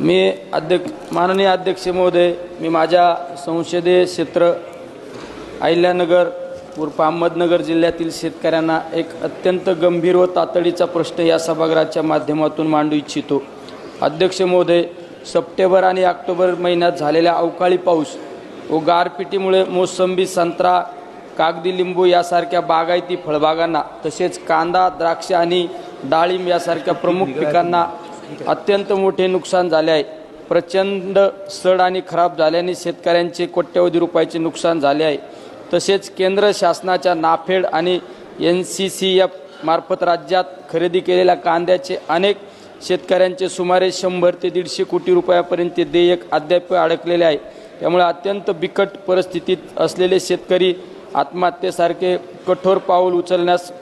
मी अध्यक्ष माननीय अध्यक्ष महोदय मी माझ्या संसदीय क्षेत्र अहिल्यानगर उर्फ अहमदनगर जिल्ह्यातील शेतकऱ्यांना एक अत्यंत गंभीर व तातडीचा प्रश्न या सभागृहाच्या माध्यमातून मांडू इच्छितो. अध्यक्ष महोदय सप्टेंबर आणि ऑक्टोबर महिन्यात झालेल्या अवकाळी पाऊस व गारपिटीमुळे मोसंबी संत्रा कागदी लिंबू यासारख्या बागायती फळबागांना तसेच कांदा द्राक्ष आणि डाळिंब यासारख्या प्रमुख पिकांना अत्यंत मोठे नुकसान झाले आहे. प्रचंड सड आणि खराब झाल्याने शेतकऱ्यांचे कोट्यवधी रुपयाचे नुकसान झाले आहे. तसेच केंद्र शासनाच्या नाफेड आणि एन सी सी एफ मार्फत राज्यात खरेदी केलेल्या कांद्याचे अनेक शेतकऱ्यांचे सुमारे शंभर ते दीडशे कोटी रुपयापर्यंत देयक अद्याप अडकलेले आहे. त्यामुळे अत्यंत बिकट परिस्थितीत असलेले शेतकरी आत्महत्येसारखे कठोर पाऊल उचलण्यास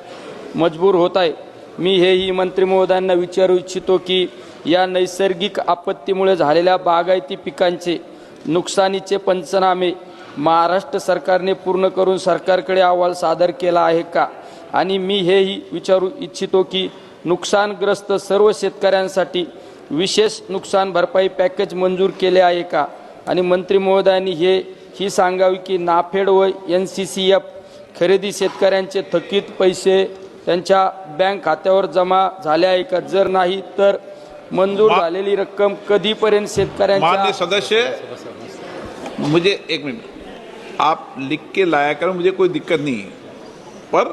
मजबूर होत आहे. मी हेही मंत्री महोदयांना विचारू इच्छितो की या नैसर्गिक आपत्तीमुळे झालेल्या बागायती पिकांचे नुकसानीचे पंचनामे महाराष्ट्र सरकारने पूर्ण करून सरकारकडे अहवाल सादर केला आहे का? आणि मी हेही विचारू इच्छितो की नुकसानग्रस्त सर्व शेतकऱ्यांसाठी विशेष नुकसान भरपाई पॅकेज मंजूर केले आहे का? आणि मंत्री महोदयांनी हे ही सांगावी की नाफेड व एन सी सी एफ खरेदी शेतकऱ्यांचे थकीत पैसे त्यांच्या बँक खात्यावर जमा झाले आहे का जर नाही तर मंजूर झालेली रक्कम कधीपर्यंत शेतकऱ्यांच्या मान्य सदस्य मुझे एक मिनट. आप लिख के लाया करो मुझे कोई दिक्कत नहीं है। पर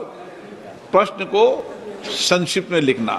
प्रश्न को संक्षिप्त में लिखना।